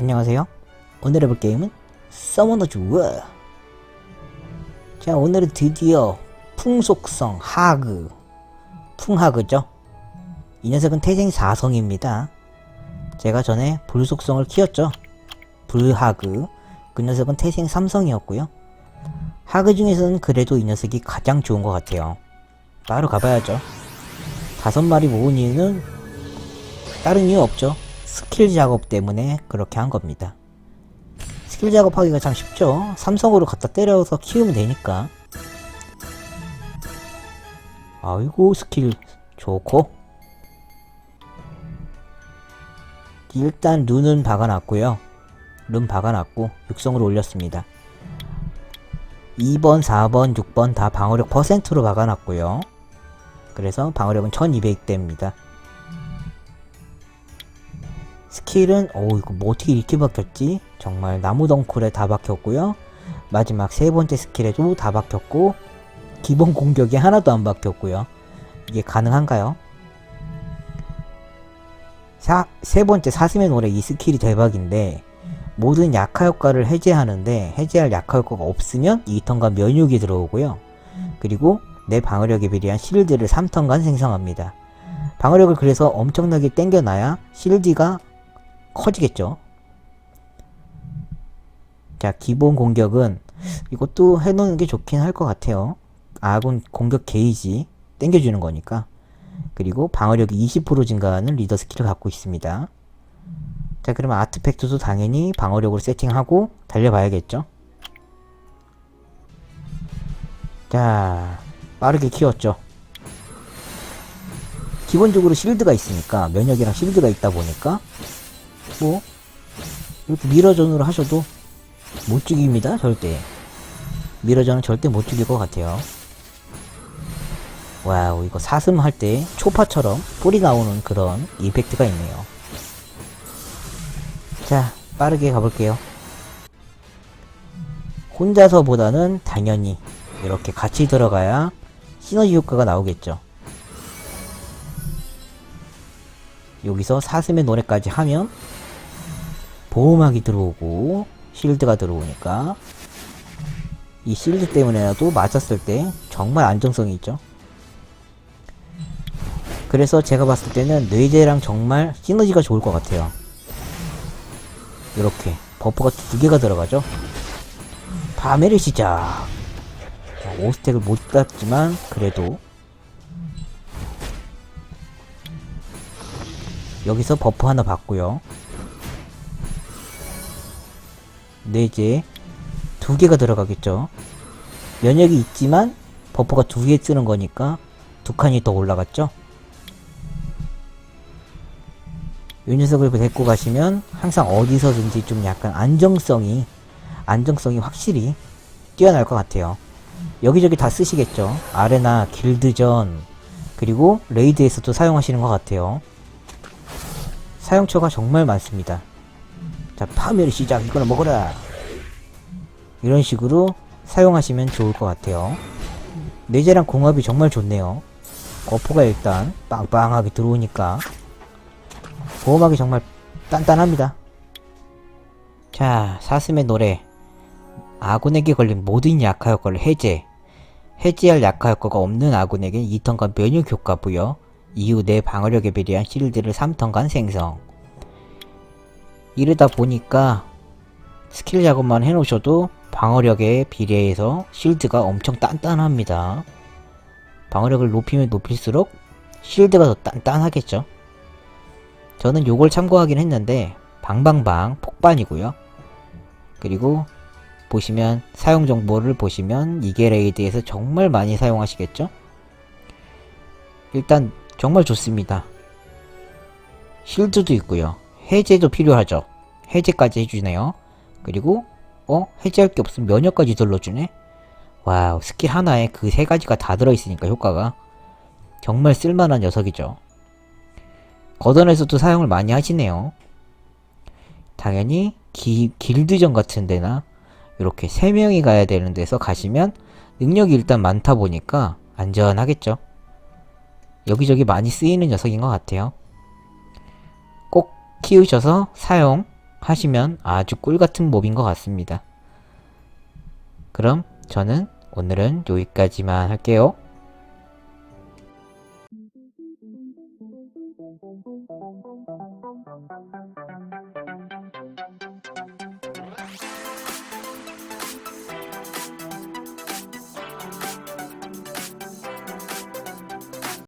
안녕하세요. 오늘 해볼 게임은 서머너즈 워. 자, 오늘은 드디어 풍속성 하그. 풍하그죠? 이 녀석은 태생 4성입니다. 제가 전에 불속성을 키웠죠. 불하그. 그 녀석은 태생 3성이었고요. 하그 중에서는 그래도 이 녀석이 가장 좋은 것 같아요. 따로 가봐야죠. 다섯 마리 모은 이유는 다른 이유 없죠. 스킬 작업 때문에 그렇게 한 겁니다. 스킬 작업하기가 참 쉽죠. 삼성으로 갖다 때려서 키우면 되니까. 아이고 스킬 좋고 일단 룬은 박아놨고요. 룬 박아놨고 육성으로 올렸습니다. 2번, 4번, 6번 다 방어력 퍼센트로 박아놨고요. 그래서 방어력은 1200대입니다. 스킬은 오 이거 뭐 어떻게 이렇게 박혔지? 정말 나무 덩쿨에 다 박혔고요. 마지막 세 번째 스킬에도 다 박혔고 기본 공격이 하나도 안 박혔고요. 이게 가능한가요? 사, 세 번째 사슴의 노래 이 스킬이 대박인데 모든 약화 효과를 해제하는데 해제할 약화 효과가 없으면 2턴간 면역이 들어오고요. 그리고 내 방어력에 비례한 실드를 3턴간 생성합니다. 방어력을 그래서 엄청나게 땡겨놔야 실드가 커지겠죠. 자, 기본 공격은 이것도 해놓는 게 좋긴 할 것 같아요. 아군 공격 게이지 땡겨주는 거니까. 그리고 방어력이 20% 증가하는 리더 스킬을 갖고 있습니다. 자, 그러면 아트팩트도 당연히 방어력으로 세팅하고 달려봐야겠죠. 자, 빠르게 키웠죠. 기본적으로 실드가 있으니까 면역이랑 실드가 있다 보니까 뭐? 이렇게 미러전으로 하셔도 못 죽입니다 절대. 미러전은 절대 못 죽일 것 같아요. 와우 이거 사슴 할 때 초파처럼 뿌리 나오는 그런 이펙트가 있네요. 자 빠르게 가볼게요. 혼자서 보다는 당연히 이렇게 같이 들어가야 시너지 효과가 나오겠죠. 여기서 사슴의 노래까지 하면 보호막이 들어오고 실드가 들어오니까 이 실드 때문에라도 맞았을 때 정말 안정성이 있죠. 그래서 제가 봤을 때는 뇌제랑 정말 시너지가 좋을 것 같아요. 이렇게 버프가 두 개가 들어가죠. 파멸의 시작. 5스택을 못 땄지만 그래도 여기서 버프 하나 받고요. 뇌제 두 개가 들어가겠죠. 면역이 있지만 버프가 두개 쓰는 거니까 두 칸이 더 올라갔죠. 이 녀석을 데리고 가시면 항상 어디서든지 좀 약간 안정성이 안정성이 확실히 뛰어날 것 같아요. 여기저기 다 쓰시겠죠. 아레나, 길드전 그리고 레이드에서도 사용하시는 것 같아요. 사용처가 정말 많습니다. 자, 파멸의 시작. 이거는 먹어라. 이런 식으로 사용하시면 좋을 것 같아요. 내재랑 공합이 정말 좋네요. 거포가 일단 빵빵하게 들어오니까 보호막이 정말 단단합니다. 자, 사슴의 노래. 아군에게 걸린 모든 약화 효과를 해제. 해제할 약화 효과가 없는 아군에게 2턴간 면역 효과 부여. 이후 내 방어력에 비례한 실드를 3턴간 생성. 이러다 보니까 스킬 작업만 해놓으셔도 방어력에 비례해서 실드가 엄청 단단합니다. 방어력을 높이면 높일수록 실드가 더 단단하겠죠. 저는 요걸 참고하긴 했는데 방방방 폭반이고요. 그리고 보시면 사용 정보를 보시면 이게 레이드에서 정말 많이 사용하시겠죠? 일단 정말 좋습니다. 실드도 있고요. 해제도 필요하죠. 해제까지 해주네요. 그리고 어? 해제할 게 없으면 면역까지 들러주네? 와우 스킬 하나에 그 세 가지가 다 들어있으니까 효과가 정말 쓸만한 녀석이죠. 거던에서도 사용을 많이 하시네요. 당연히 기, 길드전 같은 데나 이렇게 세 명이 가야 되는 데서 가시면 능력이 일단 많다 보니까 안전하겠죠. 여기저기 많이 쓰이는 녀석인 것 같아요. 꼭 키우셔서 사용 하시면 아주 꿀같은 몹인 것 같습니다. 그럼 저는 오늘은 여기까지만 할게요.